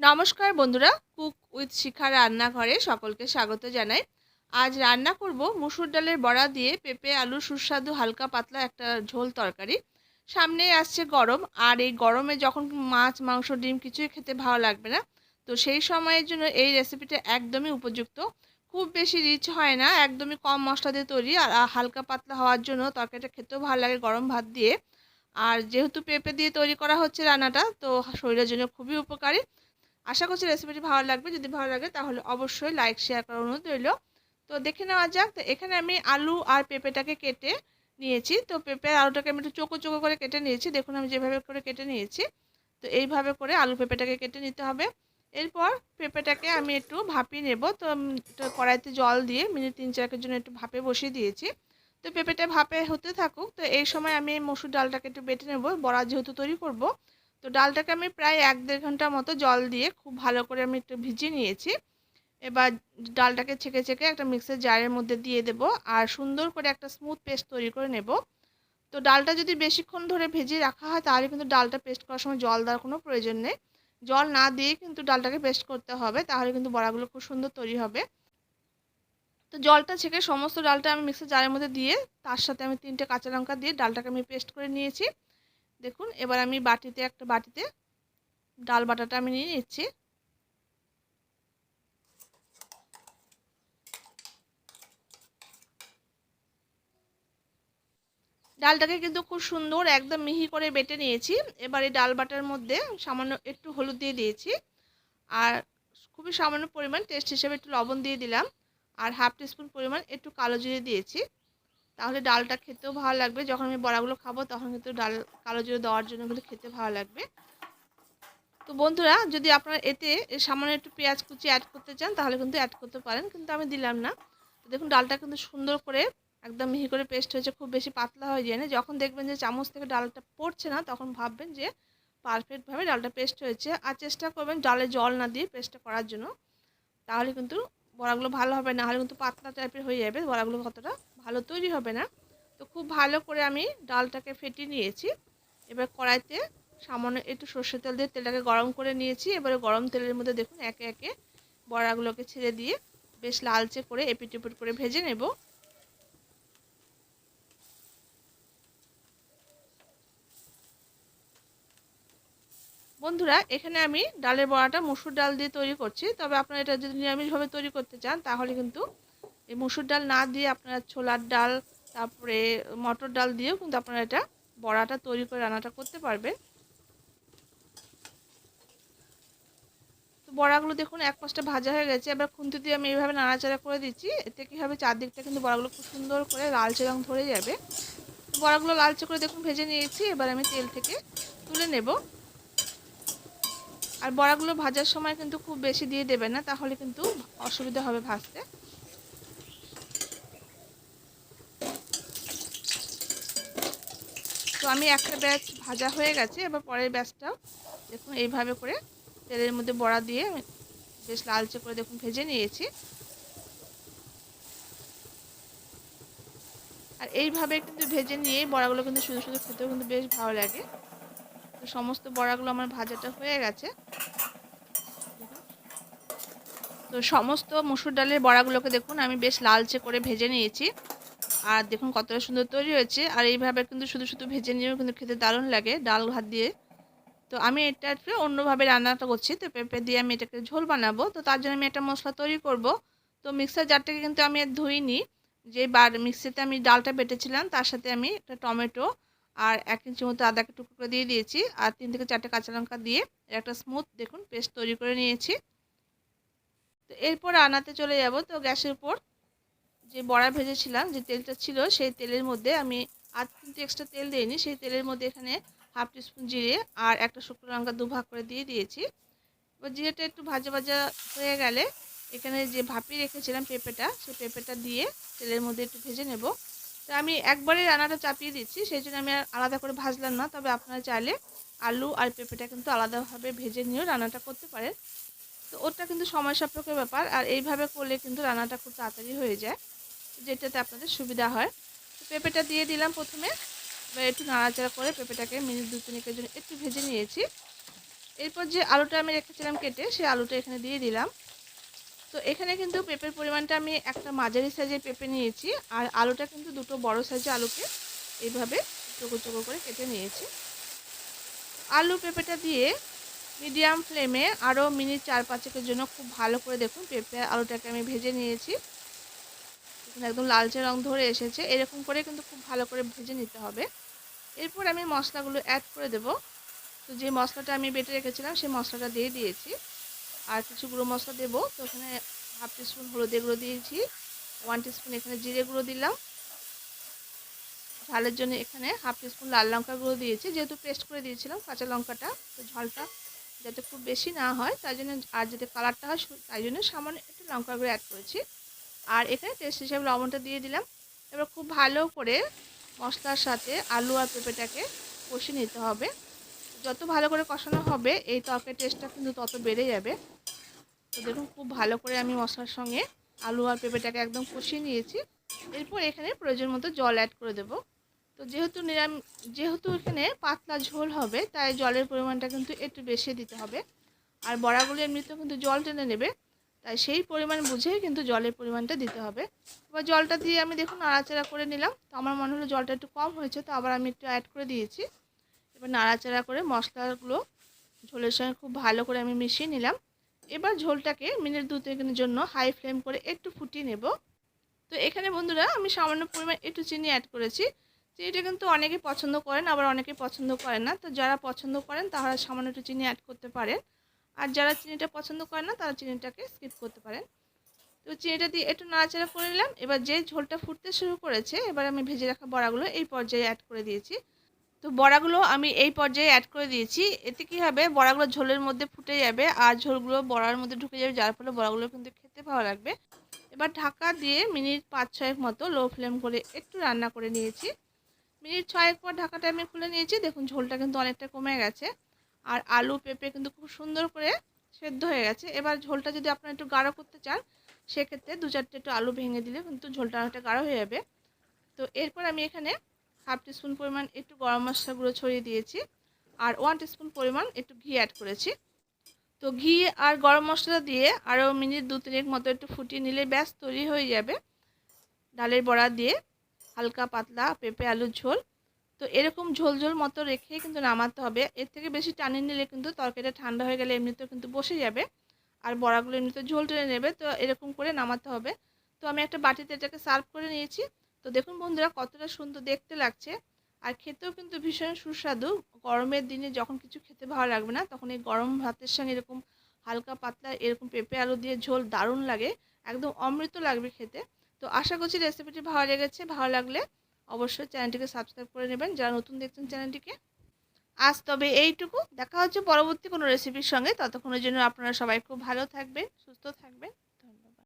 নমস্কার বন্ধুরা, cook with শিখা রান্নাঘরে সকলকে স্বাগত জানাই। আজ রান্না করব মুসুর ডালের বড়া দিয়ে পেঁপে, আলু, সুস্বাদু হালকা পাতলা একটা ঝোল তরকারি। সামনে আসছে গরম, আর এই গরমে যখন মাছ, মাংস, ডিম কিছুই খেতে ভালো লাগবে না, তো সেই সময়ের জন্য এই রেসিপিটা একদমই উপযুক্ত। খুব বেশি রিচ হয় না, একদমই কম মশলা দিয়ে তৈরি আর হালকা পাতলা হওয়ার জন্য তরকারিটা খেতেও ভালো লাগে গরম ভাত দিয়ে। আর যেহেতু পেঁপে দিয়ে তৈরি করা হচ্ছে রান্নাটা, তো শরীরের জন্য খুবই উপকারী। আশা করছি রেসিপিটি ভালো লাগবে। যদি ভালো লাগে তাহলে অবশ্যই লাইক শেয়ার করার অনুরোধ রইল। তো দেখে নেওয়া যাক। তো এখানে আমি আলু আর পেঁপেটাকে কেটে নিয়েছি। তো পেঁপে আলুটাকে আমি একটু চোখো চোখো করে কেটে নিয়েছি। দেখুন আমি যেভাবে করে কেটে নিয়েছি। তো এইভাবে করে আলু পেঁপেটাকে কেটে নিতে হবে। এরপর পেঁপেটাকে আমি একটু ভাপিয়ে নেব। তো কড়াইতে জল দিয়ে মিনিট তিন চারেকের জন্য একটু ভাপে বসিয়ে দিয়েছি। তো পেঁপেটা ভাপে হতে থাকুক। তো এই সময় আমি মসুর ডালটাকে একটু বেটে নেব। বড়া যেহেতু তৈরি করব তো ডালটাকে আমি প্রায় এক দেড় ঘণ্টা মতো জল দিয়ে খুব ভালো করে আমি একটু ভিজিয়ে নিয়েছি। এবার ডালটাকে ছেঁকে ছেঁকে একটা মিক্সার জারের মধ্যে দিয়ে দেব আর সুন্দর করে একটা স্মুথ পেস্ট তৈরি করে নেব। তো ডালটা যদি বেশিক্ষণ ধরে ভেজে রাখা হয় তাহলে কিন্তু ডালটা পেস্ট করার সময় জল দেওয়ার কোনো প্রয়োজন নেই। জল না দিয়ে কিন্তু ডালটাকে পেস্ট করতে হবে, তাহলে কিন্তু বড়াগুলো খুব সুন্দর তৈরি হবে। তো জলটা ছেঁকে সমস্ত ডালটা আমি মিক্সার জারের মধ্যে দিয়ে তার সাথে আমি তিনটে কাঁচা লঙ্কা দিয়ে ডালটাকে আমি পেস্ট করে নিয়েছি। দেখুন, এবার আমি বাটিতে একটা বাটিতে ডাল বাটাটা আমি নিয়ে নিচ্ছি। ডালটাকে কিন্তু খুব সুন্দর একদম মিহি করে বেটে নিয়েছি। এবার এই ডাল বাটার মধ্যে সামান্য একটু হলুদ দিয়ে দিয়েছি। আর খুবই সামান্য পরিমাণ টেস্ট হিসেবে একটু লবণ দিয়ে দিলাম। আর হাফ টিস্পুন পরিমাণ একটু কালো জিরে দিয়েছি। তাহলে ডালটা খেতেও ভালো লাগবে। যখন আমি বড়াগুলো খাব, তখন কিন্তু ডাল কালো জিরে দেওয়ার জন্য কিন্তু খেতে ভালো লাগবে। তো বন্ধুরা, যদি আপনারা এতে সামান্য একটু পেঁয়াজ কুচি অ্যাড করতে চান, তাহলে কিন্তু অ্যাড করতে পারেন, কিন্তু আমি দিলাম না। দেখুন, ডালটা কিন্তু সুন্দর করে একদম মিহি করে পেস্ট হয়েছে, খুব বেশি পাতলা হয়ে যায় না যখন দেখবেন যে চামচ থেকে ডালটা পড়ছে না, তখন ভাববেন যে পারফেক্টভাবে ডালটা পেস্ট হয়েছে। আর চেষ্টা করবেন ডালে জল না দিয়ে পেস্টটা করার জন্য। তাহলে কিন্তু বড়াগুলো ভালো হবে, না হলে কিন্তু পাতলা টাইপের হয়ে যাবে বড়াগুলো কতটা। ভালো তৈরি হবে না। তো খুব ভালো করে আমি ডালটাকে ফেটিয়ে নিয়েছি। এবার কড়াইতে সামান্য একটু সর্ষের তেল দিয়ে তেলটাকে গরম করে নিয়েছি। এবারে গরম তেলের মধ্যে দেখুন একে একে বড়াগুলোকে ছেড়ে দিয়ে বেশ লালচে করে এপিট এপিট করে ভেজে নেব। বন্ধুরা, এখানে আমি ডালের বড়াটা মুসুর ডাল দিয়ে তৈরি করছি। তবে আপনারা এটা যদি নিরামিষভাবে তৈরি করতে চান, তাহলে কিন্তু এই মুসুর ডাল না দিয়ে আপনারা ছোলার ডাল, তারপরে মটর ডাল দিয়েও কিন্তু আপনারা এটা বড়াটা তৈরি করে রান্নাটা করতে পারবেন। তো বড়াগুলো দেখুন, এক পাশটা ভাজা হয়ে গেছে। এবার খুন্তি দিয়ে আমি এইভাবে নাড়াচাড়া করে দিচ্ছি। এতে কী হবে? চারদিকটা কিন্তু বড়াগুলো খুব সুন্দর করে লালচে রং ধরে যাবে। তো বড়াগুলো লালচে করে দেখুন, ভেজে নিয়েছি। এবার আমি তেল থেকে তুলে নেব। আর বড়াগুলো ভাজার সময় কিন্তু খুব বেশি দিয়ে দেবেন না, তাহলে কিন্তু অসুবিধা হবে ভাজতে। তো আমি একটা ব্যাচ ভাজা হয়ে গেছে, এবার পরের ব্যাচটাও দেখুন এইভাবে করে তেলের মধ্যে বড়া দিয়ে বেশ লালচে করে দেখুন ভেজে নিয়েছি। আর এইভাবে কিন্তু ভেজে নিয়ে বড়াগুলো কিন্তু শুধু শুধু খেতেও কিন্তু বেশ ভালো লাগে। তো সমস্ত বড়াগুলো আমার ভাজাটা হয়ে গেছে। তো সমস্ত মুসুর ডালের বড়াগুলোকে দেখুন আমি বেশ লালচে করে ভেজে নিয়েছি। আর দেখুন কতটা সুন্দর তৈরি হয়েছে। আর এইভাবে কিন্তু শুধু শুধু ভেজে নিয়েও কিন্তু খেতে দারুণ লাগে ডাল ভাত দিয়ে। তো আমি এটা একটু অন্যভাবে রান্নাটা করছি। তো পেঁপে দিয়ে আমি এটাকে ঝোল বানাবো। তো তার জন্য আমি একটা মশলা তৈরি করব। তো মিক্সার জারটাকে কিন্তু আমি ধুইনি। যে বার মিক্সিতে আমি ডালটা বেটেছিলাম, তার সাথে আমি একটা টমেটো আর এক ইঞ্চি মতো আদাকে টুকরো করে দিয়ে দিয়েছি। আর তিন থেকে চারটে কাঁচা লঙ্কা দিয়ে একটা স্মুথ দেখুন পেস্ট তৈরি করে নিয়েছি। তো এরপর রান্নাতে চলে যাব। তো গ্যাসের উপর যে বড়া ভেজেছিলাম, যে তেলটা ছিল, সেই তেলের মধ্যে আমি আর কিন্তু এক্সট্রা তেল দিইনি, সেই তেলের মধ্যে এখানে হাফ টিস্পুন জিরে আর একটা শুকনো লঙ্কা দুভাগ করে দিয়ে দিয়েছি। এবার জিরেটা একটু ভাজা ভাজা হয়ে গেলে এখানে যে ভাপিয়ে রেখেছিলাম পেঁপেটা, সেই পেঁপেটা দিয়ে তেলের মধ্যে একটু ভেজে নেব। তো আমি একবারে রান্নাটা চাপিয়ে দিচ্ছি, সেই জন্য আমি আলাদা করে ভাজলাম না, তবে আপনারা চাইলে আলু আর পেঁপেটা কিন্তু আলাদাভাবে ভেজে নিয়েও রান্নাটা করতে পারেন। তো ওটা কিন্তু সময় সাপেক্ষ ব্যাপার, আর এইভাবে করলে কিন্তু রান্নাটা খুব তাড়াতাড়ি হয়ে যায়। যেটাতে আপনাদের সুবিধা হয়। পেঁপেটা দিয়ে দিলাম প্রথমে। এবার একটু নাড়াচাড়া করে পেঁপেটাকে মিনিট দু তিনেকের জন্য একটু ভেজে নিয়েছি। এরপর যে আলুটা আমি রেখেছিলাম কেটে, সেই আলুটা এখানে দিয়ে দিলাম। তো এখানে কিন্তু পেঁপের পরিমাণটা আমি একটা মাঝারি সাইজের পেঁপে নিয়েছি। আর আলুটা কিন্তু দুটো বড় সাইজের আলুকে এইভাবে চোখো চোখো করে কেটে নিয়েছি। আলু পেঁপেটা দিয়ে মিডিয়াম ফ্লেমে আরও মিনিট চার পাঁচেকের জন্য খুব ভালো করে দেখুন পেঁপে আলুটাকে আমি ভেজে নিয়েছি। একদম লালচে রং ধরে এসেছে। এরকম করে কিন্তু খুব ভালো করে ভেজে নিতে হবে। এরপর আমি মশলাগুলো অ্যাড করে দেব। তো যে মশলাটা আমি বেটে রেখেছিলাম, সেই মশলাটা দিয়ে দিয়েছি। আর কিছু গুঁড়ো মশলা দেবো। তো ওখানে হাফ টিস্পুন হলুদে গুঁড়ো দিয়েছি। ওয়ান টিস্পুন এখানে জিরে গুঁড়ো দিলাম। ঝালের জন্য এখানে হাফ টিস্পুন লাল লঙ্কা গুঁড়ো দিয়েছি। যেহেতু পেস্ট করে দিয়েছিলাম কাঁচা লঙ্কাটা, তো ঝালটা যাতে খুব বেশি না হয়, তাই জন্য আর যাতে কালারটা হয় তাই জন্য সামান্য একটু লঙ্কা গুঁড়ো অ্যাড করেছি। আর এখানে টেস্ট হিসাবে লবণটা দিয়ে দিলাম। এবার খুব ভালো করে মশলার সাথে আলু আর পেঁপেটাকে কষে নিতে হবে। যত ভালো করে কষানো হবে, এই তরকারি টেস্টটা কিন্তু তত বেড়ে যাবে। তো দেখুন, খুব ভালো করে আমি মশলার সঙ্গে আলু আর পেঁপেটাকে একদম কষিয়ে নিয়েছি। এরপর এখানে প্রয়োজন মতো জল অ্যাড করে দেব। তো যেহেতু নিরাম, যেহেতু এখানে পাতলা ঝোল হবে, তাই জলের পরিমাণটা কিন্তু একটু বেশি দিতে হবে। আর বড়াগুলো এমনিতেও কিন্তু জল টেনে নেবে। তাই সেই পরিমাণ বুঝেই কিন্তু জলের পরিমাণটা দিতে হবে। এবার জলটা দিয়ে আমি দেখুন নাড়াচাড়া করে নিলাম। তো আমার মনে হলো জলটা একটু কম হয়েছে, তো আবার আমি একটু অ্যাড করে দিয়েছি। এবার নাড়াচাড়া করে মশলাগুলো ঝোলের সঙ্গে খুব ভালো করে আমি মিশিয়ে নিলাম। এবার ঝোলটাকে মিনিট দু তিনের জন্য হাই ফ্লেম করে একটু ফুটিয়ে নেব। তো এখানে বন্ধুরা আমি সামান্য পরিমাণ একটু চিনি অ্যাড করেছি। তো চিনিটা কিন্তু অনেকে পছন্দ করেন, আবার অনেকে পছন্দ করেন না। তো যারা পছন্দ করেন তারা সামান্য একটু চিনি অ্যাড করতে পারেন। আর যারা চিনিটা পছন্দ করে না, তারা চিনিটাকে স্কিপ করতে পারেন। তো চিনিটা দিয়ে একটু নাড়াচাড়া করে নিলাম। এবার যে ঝোলটা ফুটতে শুরু করেছে, এবার আমি ভেজে রাখা বড়াগুলো এই পর্যায়ে অ্যাড করে দিয়েছি। তো বড়াগুলো আমি এই পর্যায়ে অ্যাড করে দিয়েছি। এতে কী হবে? বড়াগুলো ঝোলের মধ্যে ফুটে যাবে আর ঝোলগুলো বড়ার মধ্যে ঢুকে যাবে, যার ফলে বড়াগুলো কিন্তু খেতে ভালো লাগবে। এবার ঢাকা দিয়ে মিনিট পাঁচ ছয়েক মতো লো ফ্লেম করে একটু রান্না করে নিয়েছি। মিনিট ছয়েক পর ঢাকাটা আমি খুলে নিয়েছি। দেখুন ঝোলটা কিন্তু অনেকটা কমে গেছে। আর আলু পেঁপে কিন্তু খুব সুন্দর করে সেদ্ধ হয়ে গেছে। এবার ঝোলটা যদি আপনারা একটু গাঢ় করতে চান, সেক্ষেত্রে দু চারটে একটু আলু ভেঙে দিলে কিন্তু ঝোলটা অনেকটা গাঢ় হয়ে যাবে। তো এরপর আমি এখানে হাফ টিস্পুন পরিমাণ একটু গরম মশলা গুঁড়ো ছড়িয়ে দিয়েছি আর ওয়ান টিস্পুন পরিমাণ একটু ঘি অ্যাড করেছি। তো ঘি আর গরম মশলা দিয়ে আরও মিনিট দু তিনেক মতো একটু ফুটিয়ে নিলে ব্যাস তৈরি হয়ে যাবে। ডালের বড়া দিয়ে হালকা পাতলা পেঁপে আলুর ঝোল। তো এরকম ঝোল ঝোল মতো রেখে কিন্তু নামাতে হবে। এর থেকে বেশি টানিয়ে নিলে কিন্তু তরকারিটা ঠান্ডা হয়ে গেলে এমনিতেও কিন্তু বসে যাবে। আর বড়াগুলো এমনিতে ঝোল টেনে নেবে, তো এরকম করে নামাতে হবে। তো আমি একটা বাটিতে এটাকে সার্ভ করে নিয়েছি। তো দেখুন বন্ধুরা, কতটা সুন্দর দেখতে লাগছে। আর খেতেও কিন্তু ভীষণ সুস্বাদু। গরমের দিনে যখন কিছু খেতে ভালো লাগবে না, তখন এই গরম ভাতের সঙ্গে এরকম হালকা পাতলা এরকম পেঁপে আলু দিয়ে ঝোল দারুণ লাগে। একদম অমৃত লাগবে খেতে। তো আশা করছি রেসিপিটি ভালো লেগেছে। ভালো লাগলে অবশ্যই চ্যানেলটিকে সাবস্ক্রাইব করে নেবেন। যারা নতুন দেখছেন চ্যানেলটিকে, আজ তবে এইটুকু। দেখা হচ্ছে পরবর্তী কোনো রেসিপির সঙ্গে। ততক্ষণের জন্য আপনারা সবাই খুব ভালো থাকবেন, সুস্থ থাকবেন।